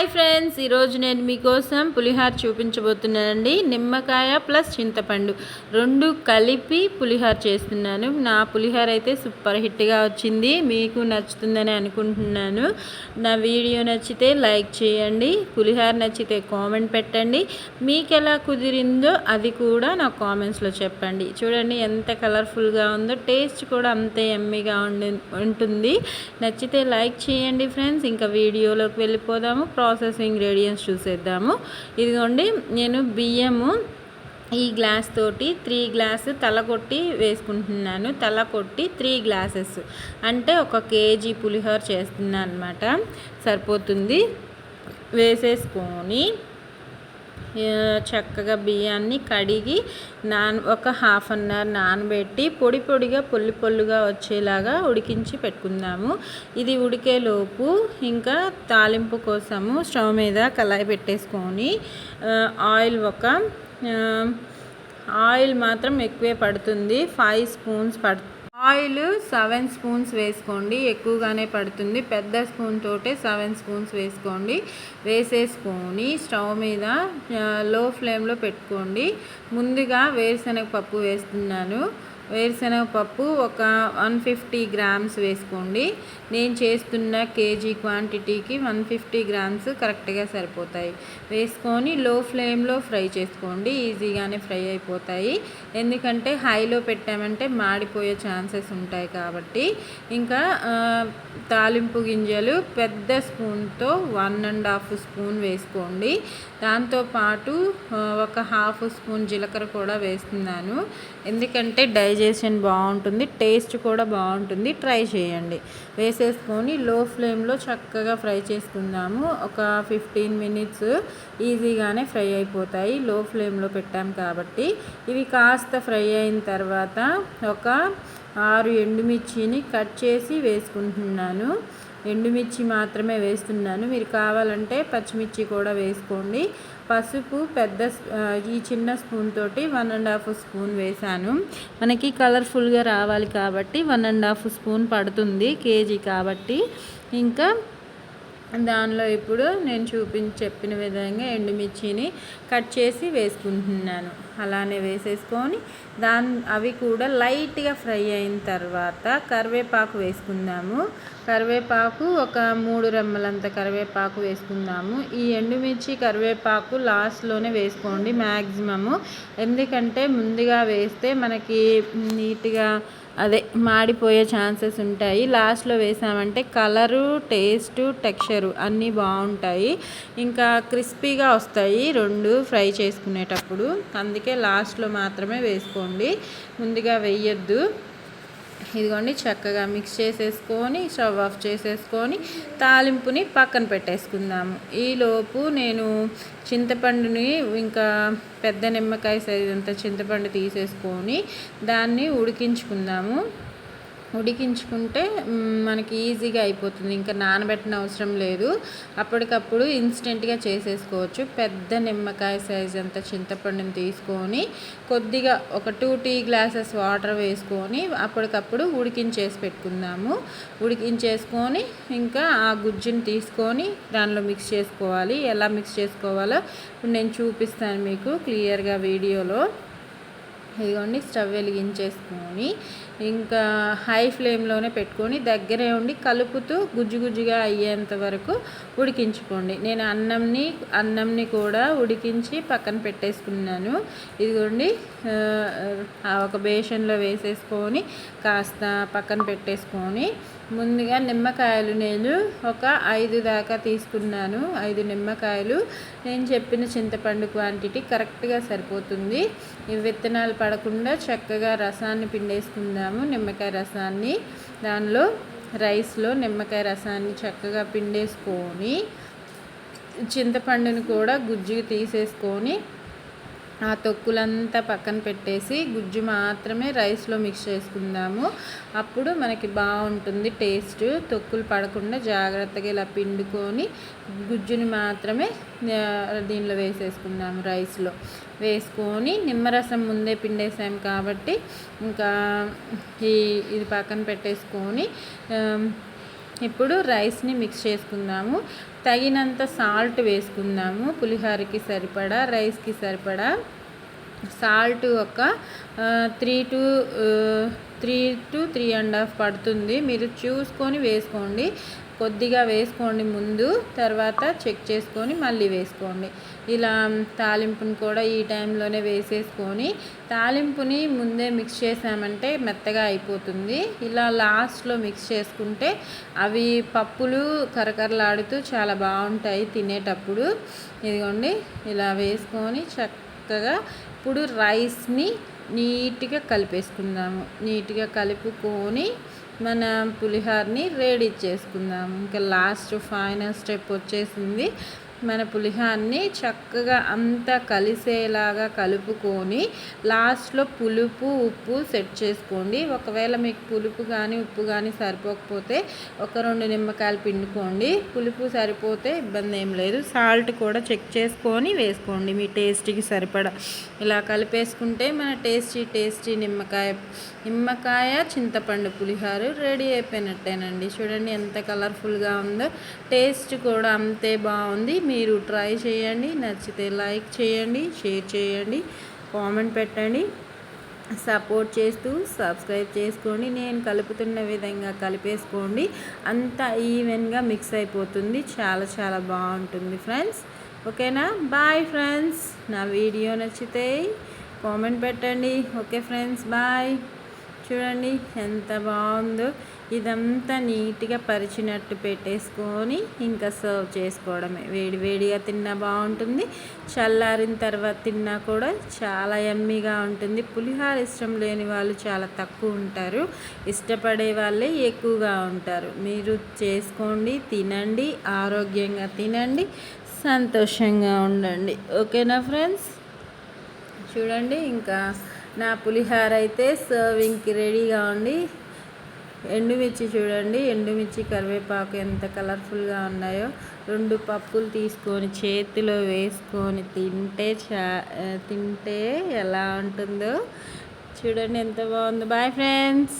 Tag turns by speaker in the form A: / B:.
A: Hi friends ఈరోజు నేను మీకోసం పులిహార చూపించబోతున్నానండి. నిమ్మకాయ ప్లస్ చింతపండు రెండు కలిపి పులిహార చేస్తున్నాను. నా పులిహార అయితే సూపర్ హిట్గా వచ్చింది. మీకు నచ్చుతుందని అనుకుంటున్నాను. నా వీడియో నచ్చితే లైక్ చేయండి. పులిహార నచ్చితే కామెంట్ పెట్టండి. మీకు ఎలా కుదిరిందో అది కూడా నా కామెంట్స్లో చెప్పండి. చూడండి ఎంత కలర్ఫుల్గా ఉందో టేస్ట్ కూడా అంతే ఎమ్మిగా ఉండి ఉంటుంది. నచ్చితే లైక్ చేయండి ఫ్రెండ్స్. ఇంకా వీడియోలోకి వెళ్ళిపోదాము. ప్రాసెస్ ఇంగ్రీడియంట్స్ చూసేద్దాము. ఇదిగోండి నేను బియ్యము ఈ గ్లాస్ తోటి త్రీ గ్లాస్ తల కొట్టి వేసుకుంటున్నాను. తల కొట్టి త్రీ గ్లాసెస్ అంటే ఒక కేజీ పులిహోర చేస్తున్నాను అనమాట సరిపోతుంది. వేసేసుకొని చక్కగా బియ్యాన్ని కడిగి నాన్ ఒక హాఫ్ అన్ అవర్ నానబెట్టి పొడి పొడిగా పొల్లి పొల్లుగా వచ్చేలాగా ఉడికించి పెట్టుకుందాము. ఇది ఉడికేలోపు ఇంకా తాలింపు కోసము స్టవ్ మీద కళాయి పెట్టేసుకొని ఆయిల్ ఒక ఆయిల్ మాత్రం ఎక్కువే పడుతుంది. ఫైవ్ స్పూన్స్ పడుతుంది. ఆయిల్ సెవెన్ స్పూన్స్ వేసుకోండి ఎక్కువగానే పడుతుంది. పెద్ద స్పూన్ తోటే సెవెన్ స్పూన్స్ వేసుకోండి. వేసేసుకొని స్టవ్ మీద లో ఫ్లేమ్లో పెట్టుకోండి. ముందుగా వేరుశనగ పప్పు వేస్తున్నాను. వేరుశనగ పప్పు ఒక వన్ ఫిఫ్టీ గ్రామ్స్ వేసుకోండి. నేను చేస్తున్న కేజీ క్వాంటిటీకి వన్ ఫిఫ్టీ గ్రామ్స్ కరెక్ట్గా సరిపోతాయి. వేసుకొని లో ఫ్లేమ్లో ఫ్రై చేసుకోండి. ఈజీగానే ఫ్రై అయిపోతాయి. ఎందుకంటే హైలో పెట్టామంటే మాడిపోయే ఛాన్సెస్ ఉంటాయి కాబట్టి. ఇంకా తాలింపు గింజలు పెద్ద స్పూన్తో వన్ అండ్ హాఫ్ స్పూన్ వేసుకోండి. దాంతోపాటు ఒక హాఫ్ స్పూన్ జీలకర్ర కూడా వేస్తున్నాను. ఎందుకంటే డైజెషన్ బాగుంటుంది టేస్ట్ కూడా బాగుంటుంది. ట్రై చేయండి. వేసేసుకొని లో ఫ్లేమ్లో చక్కగా ఫ్రై చేసుకుందాము. ఒక ఫిఫ్టీన్ మినిట్స్ ఈజీగానే ఫ్రై అయిపోతాయి. లో ఫ్లేమ్లో పెట్టాం కాబట్టి ఇవి కాస్త ఫ్రై అయిన తర్వాత ఒక ఆరు ఎండుమిర్చిని కట్ చేసి వేసుకుంటున్నాను. ఎండుమిర్చి మాత్రమే వేస్తున్నాను. మీరు కావాలంటే పచ్చిమిర్చి కూడా వేసుకోండి. పసుపు పెద్ద ఈ చిన్న స్పూన్ తోటి వన్ అండ్ హాఫ్ స్పూన్ వేసాను. మనకి కలర్ఫుల్గా రావాలి కాబట్టి వన్ అండ్ హాఫ్ స్పూన్ పడుతుంది కేజీ కాబట్టి. ఇంకా దానిలో ఇప్పుడు నేను చూపించి చెప్పిన విధంగా ఎండుమిర్చిని కట్ చేసి వేసుకుంటున్నాను. అలానే వేసేసుకొని దాని అవి కూడా లైట్గా ఫ్రై అయిన తర్వాత కరివేపాకు వేసుకుందాము. కరివేపాకు ఒక మూడు రెమ్మలంత కరివేపాకు వేసుకుందాము. ఈ ఎండుమిర్చి కరివేపాకు లాస్ట్లోనే వేసుకోండి మ్యాక్సిమము ఎందుకంటే ముందుగా వేస్తే మనకి నీట్గా అదే మాడిపోయే ఛాన్సెస్ ఉంటాయి. లాస్ట్లో వేసామంటే కలరు టేస్ట్ టెక్స్చరు అన్నీ బాగుంటాయి. ఇంకా క్రిస్పీగా వస్తాయి రెండు ఫ్రై చేసుకునేటప్పుడు. అందుకే లాస్ట్లో మాత్రమే వేసుకోండి. ముందుగా వేయద్దు. ఇదిగోండి చక్కగా మిక్స్ చేసేసుకొని స్టవ్ ఆఫ్ చేసేసుకొని తాలింపుని పక్కన పెట్టేసుకుందాము. ఈలోపు నేను చింతపండుని ఇంకా పెద్ద నిమ్మకాయ సైజ్ అంత చింతపండు తీసేసుకొని దాన్ని ఉడికించుకుందాము. ఉడికించుకుంటే మనకి ఈజీగా అయిపోతుంది. ఇంకా నానబెట్టిన అవసరం లేదు. అప్పటికప్పుడు ఇన్స్టెంట్గా చేసేసుకోవచ్చు. పెద్ద నిమ్మకాయ సైజ్ అంత చింతపండుని తీసుకొని కొద్దిగా ఒక టూ టీ గ్లాసెస్ వాటర్ వేసుకొని అప్పటికప్పుడు ఉడికించేసి పెట్టుకుందాము. ఉడికించేసుకొని ఇంకా ఆ గుజ్జుని తీసుకొని దానిలో మిక్స్ చేసుకోవాలి. ఎలా మిక్స్ చేసుకోవాలో ఇప్పుడు నేను చూపిస్తాను మీకు క్లియర్గా వీడియోలో. ఇదిగోండి స్టవ్ వెలిగించేసుకొని ఇంకా హై ఫ్లేమ్లోనే పెట్టుకొని దగ్గరే ఉండి కలుపుతూ గుజ్జు గుజ్జుగా అయ్యేంత వరకు ఉడికించుకోండి. నేను అన్నంని అన్నంని కూడా ఉడికించి పక్కన పెట్టేసుకున్నాను. ఇదిగోండి ఒక బేషన్లో వేసేసుకొని కాస్త పక్కన పెట్టేసుకొని ముందుగా నిమ్మకాయలు నేను ఒక ఐదు దాకా తీసుకున్నాను. ఐదు నిమ్మకాయలు. నేను చెప్పిన చింతపండు క్వాంటిటీ కరెక్ట్గా సరిపోతుంది. ఈ విత్తనాలు పడకుండా చక్కగా రసాన్ని పిండేసుకుందాము నిమ్మకాయ రసాన్ని. దానిలో రైస్లో నిమ్మకాయ రసాన్ని చక్కగా పిండేసుకొని చింతపండుని కూడా గుజ్జుకి తీసేసుకొని ఆ తొక్కులంతా పక్కన పెట్టేసి గుజ్జు మాత్రమే రైస్లో మిక్స్ చేసుకుందాము. అప్పుడు మనకి బాగుంటుంది టేస్ట్. తొక్కులు పడకుండా జాగ్రత్తగా ఇలా పిండుకొని గుజ్జుని మాత్రమే దీనిలో వేసేసుకుందాము రైస్లో. వేసుకొని నిమ్మరసం ముందే పిండేసాం కాబట్టి ఇంకా ఈ ఇది పక్కన పెట్టేసుకొని ఇప్పుడు రైస్ని మిక్స్ చేసుకుందాము. తగినంత సాల్ట్ వేసుకుందాము. పులిహోరకి సరిపడా రైస్కి సరిపడా సాల్ట్ ఒక three to three to three and half పడుతుంది. మీరు చూసుకొని వేసుకోండి. కొద్దిగా వేసుకోండి ముందు తర్వాత చెక్ చేసుకొని మళ్ళీ వేసుకోండి. ఇలా తాలింపుని కూడా ఈ టైంలోనే వేసేసుకొని తాలింపుని ముందే మిక్స్ చేసామంటే మెత్తగా అయిపోతుంది. ఇలా లాస్ట్లో మిక్స్ చేసుకుంటే అవి పప్పులు కరకరలాడుతూ చాలా బాగుంటాయి తినేటప్పుడు. ఇదిగోండి ఇలా వేసుకొని చక్కగా ఇప్పుడు రైస్ని నీట్గా కలిపేసుకుందాము. నీట్గా కలుపుకొని మన పులిహోరని రెడీ చేసుకుందాం. ఇంకా లాస్ట్ ఫైనల్ స్టెప్ వచ్చేసింది. మన పులిహాన్ని చక్కగా అంతా కలిసేలాగా కలుపుకొని లాస్ట్లో పులుపు ఉప్పు సెట్ చేసుకోండి. ఒకవేళ మీకు పులుపు కానీ ఉప్పు కానీ సరిపోకపోతే ఒక రెండు నిమ్మకాయలు పిండుకోండి. పులుపు సరిపోతే ఇబ్బంది ఏం లేదు. సాల్ట్ కూడా చెక్ చేసుకొని వేసుకోండి మీ టేస్ట్కి సరిపడా. ఇలా కలిపేసుకుంటే మన టేస్టీ టేస్టీ నిమ్మకాయ నిమ్మకాయ చింతపండు పులిహోర రెడీ అయిపోయినట్టేనండి. చూడండి ఎంత కలర్ఫుల్గా ఉందో. టేస్ట్ కూడా అంతే బాగుంది. మీరు ట్రై చేయండి నచ్చితే లైక్ చేయండి షేర్ చేయండి కామెంట్ పెట్టండి. సపోర్ట్ చేస్తూ సబ్స్క్రైబ్ చేసుకోండి. నేను కలుపుతున్న విధంగా కలిపేసుకోండి. అంతా ఈవెన్గా మిక్స్ అయిపోతుంది. చాలా చాలా బాగుంటుంది ఫ్రెండ్స్. ఓకేనా? Bye friends. నా వీడియో నచ్చితే కామెంట్ పెట్టండి. Okay friends bye. చూడండి ఎంత బాగుందో. ఇదంతా నీట్గా పరిచినట్టు పెట్టేసుకొని ఇంకా సర్వ్ చేసుకోవడమే. వేడివేడిగా తిన్నా బాగుంటుంది. చల్లారిన తర్వాత తిన్నా కూడా చాలా ఎమ్మీగా ఉంటుంది. పులిహార ఇష్టం లేని వాళ్ళు చాలా తక్కువ ఉంటారు. ఇష్టపడే వాళ్ళే ఎక్కువగా ఉంటారు. మీరు చేసుకోండి తినండి ఆరోగ్యంగా తినండి సంతోషంగా ఉండండి. ఓకేనా ఫ్రెండ్స్? చూడండి ఇంకా నా పులిహార అయితే సర్వింగ్కి రెడీగా ఉండి ఎండుమిర్చి చూడండి ఎండుమిర్చి కరివేపాకు ఎంత కలర్ఫుల్గా ఉన్నాయో. రెండు పప్పులు తీసుకొని చేతిలో వేసుకొని తింటే చా తింటే ఎలా ఉంటుందో. చూడండి ఎంత బాగుందో. Bye friends